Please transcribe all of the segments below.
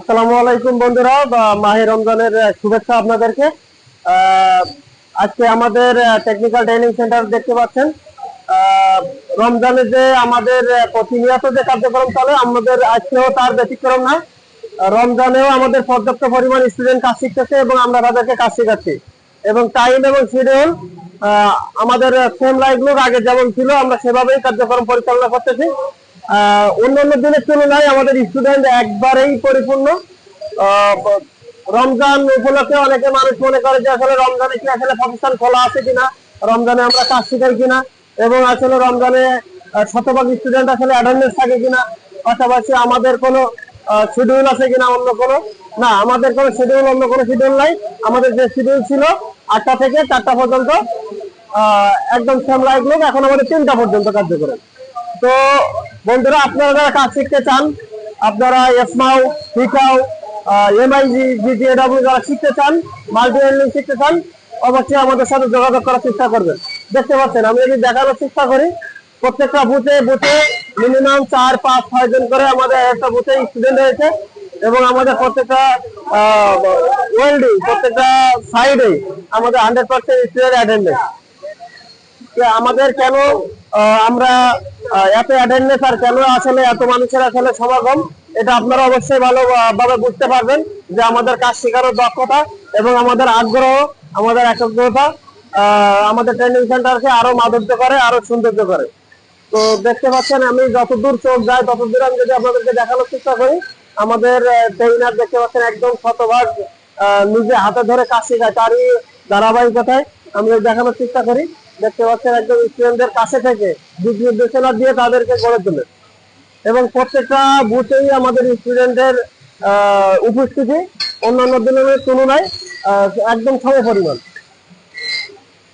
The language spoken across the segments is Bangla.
আসসালামু আলাইকুম বন্ধুরা মাহে রমজানের শুভেচ্ছা আপনাদেরকে। আজকে আমাদের টেকনিক্যাল ট্রেনিং সেন্টার দেখতে পাচ্ছেন। রমজানে যে আমাদের প্রতিনিয়ত যে কার্যক্রম চলে, আমাদের আজকেও তার ব্যতিক্রম না রমজানেও আমাদের পর্যাপ্ত পরিমাণ স্টুডেন্ট কাজ শিখতেছে এবং আমরা তাদেরকে কাজ শেখাচ্ছি। এবং টাইম এবং শিডিউল আমাদের সেম লাইফগুলো আগে যেমন ছিল, আমরা সেভাবেই কার্যক্রম পরিচালনা করতেছি। অন্যান্য দিনের তুলনায় আমাদের স্টুডেন্ট একবারেই পরিপূর্ণ। রমজান উপলক্ষে অনেকে মানুষ মনে করে যে আসলে রমজানে কি আসলে প্রতিষ্ঠান খোলা আছে কিনা, রমজানে আমরা কাজ শিখাই কিনা, এবং আসলে রমজানে শতভাগ স্টুডেন্ট আসলে অ্যাটেন্ডেন্স থাকে কিনা, পাশাপাশি আমাদের কোনো শিডিউল আছে কিনা অন্য কোনো? না, আমাদের কোনো শিডিউল অন্য কোনো শিডিউল নাই। আমাদের যে শিডিউল ছিল আটটা থেকে চারটা পর্যন্ত একদম সেম লাইফ লোক এখন আমাদের তিনটা পর্যন্ত কার্যক্রম। তো বন্ধুরা, আপনারা যারা কাজ শিখতে চান, আপনারা এসমাও হিকাও এমআইজি, জিটিএডব্লিউ যারা শিখতে চান মাল্টি এন্ডিং শিখতে চান, অবশ্যই আমাদের সাথে যোগাযোগ করার চেষ্টা করবেন। দেখতে পাচ্ছেন, আমি যদি দেখানোর চেষ্টা করি, প্রত্যেকটা বুথে বুথে মিনিমাম চার, পাঁচ, ছয় জন করে আমাদের একটা বুথে স্টুডেন্ট হয়েছে এবং আমাদের প্রত্যেকটা ওয়েল্ডিং, প্রত্যেকটা সাইডে আমাদের হান্ড্রেড পার্সেন্ট স্টুডেন্ট অ্যাটেন্ডেন্স যে আমাদের কেন আমরা এত কেন আসলে এত মানুষের আসলে সমাগম এটা আপনারা অবশ্যই ভালো আহ, ভাবে বুঝতে পারবেন যে আমাদের কাজ দক্ষতা এবং আমাদের আগ্রহ আমাদের আমাদের ট্রেনিং সেন্টারকে আরও মাধুর্য করে আরও সৌন্দর্য করে। তো দেখতে পাচ্ছেন আমি যতদূর চোখ যায় ততদূর আমি যদি আপনাদেরকে দেখানোর চেষ্টা করি আমাদের ট্রেনার দেখতে পাচ্ছেন একদম শতভাগ নিজে হাতে ধরে কাজ শেখায় তারই ধারাবাহিকতায় আমি দেখানোর চেষ্টা করি। দেখতে পাচ্ছেন একদম স্টুডেন্টদের কাছে থেকে দিক নির্দেশনা দিয়ে তাদেরকে গড়ে তোলে। এবং প্রত্যেকটা বুথেই আমাদের স্টুডেন্টের উপস্থিতি অন্যান্য দিনের তুলনায় একদম সম পরিমাণ।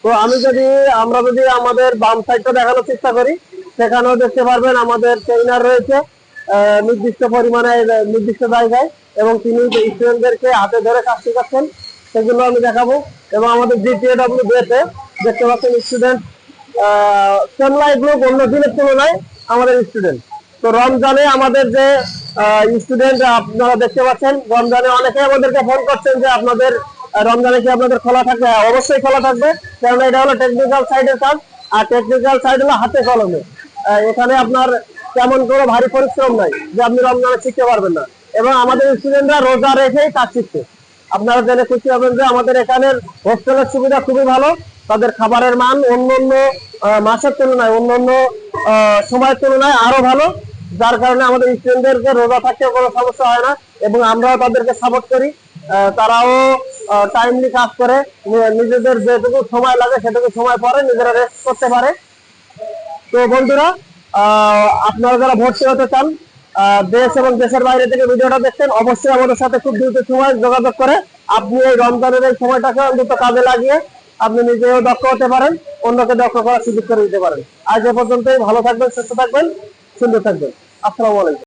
তো আমি যদি, আমরা যদি আমাদের বাম সাইডটা দেখানোর চেষ্টা করি, সেখানেও দেখতে পারবেন আমাদের ট্রেনার রয়েছে নির্দিষ্ট পরিমাণে, নির্দিষ্ট জায়গায়, এবং তিনি যে স্টুডেন্টদেরকে হাতে ধরে কাজ শেখাচ্ছেন, সেগুলো আমি দেখাবো। এবং আমাদের জিটিএডব্লিউ ডেতে দেখতে পাচ্ছেন স্টুডেন্ট সেম লাইফ লোক অন্য দিনের তুলনায় আমাদের স্টুডেন্ট তো রমজানে আমাদের যে স্টুডেন্ট আপনারা দেখতে পাচ্ছেন রমজানে অনেকে আমাদেরকে ফোন করছেন যে আপনাদের রমজানে কি আপনাদের খোলা থাকবে? হ্যাঁ, অবশ্যই খোলা থাকবে। কারণ এটা হলো টেকনিক্যাল সাইডের কাজ আর টেকনিক্যাল সাইড হলো হাতে কলমে। এখানে আপনার তেমন কোনো ভারী পরিশ্রম নাই যে আপনি রমজানে শিখতে পারবেন না। এবং আমাদের স্টুডেন্টরা রোজা রেখেই কাজ শিখছে। আপনারা জেনে খুশি হবেন যে আমাদের এখানের হোস্টেলের সুবিধা খুবই ভালো। তাদের খাবারের মান অন্য অন্য মাসের তুলনায় অন্য অন্য সময়ের তুলনায় আরও ভালো। যার কারণে আমাদের স্টুডেন্টদেরকে রোজা থাকতে কোনো সমস্যা হয় না এবং আমরাও তাদেরকে সাপোর্ট করি। তারাও টাইমলি কাজ করে। নিজেদের যেটুকু সময় লাগে সেটুকু সময় পরে নিজেরা রেস্ট করতে পারে। তো বন্ধুরা আপনারা যারা ভর্তি হতে চান দেশ এবং দেশের বাইরে থেকে ভিডিওটা দেখছেন, অবশ্যই আমাদের সাথে খুব দ্রুত সময় যোগাযোগ করে। আপনি এই রমজানের এই সময়টাকে অন্তত কাজে লাগিয়ে আপনি নিজেও দক্ষ হতে পারেন, অন্যকে দক্ষ করার সুযোগ করে দিতে পারেন। আজ এ পর্যন্তই, ভালো থাকবেন, সুস্থ থাকবেন, সুন্দর থাকবেন। আসসালামু আলাইকুম।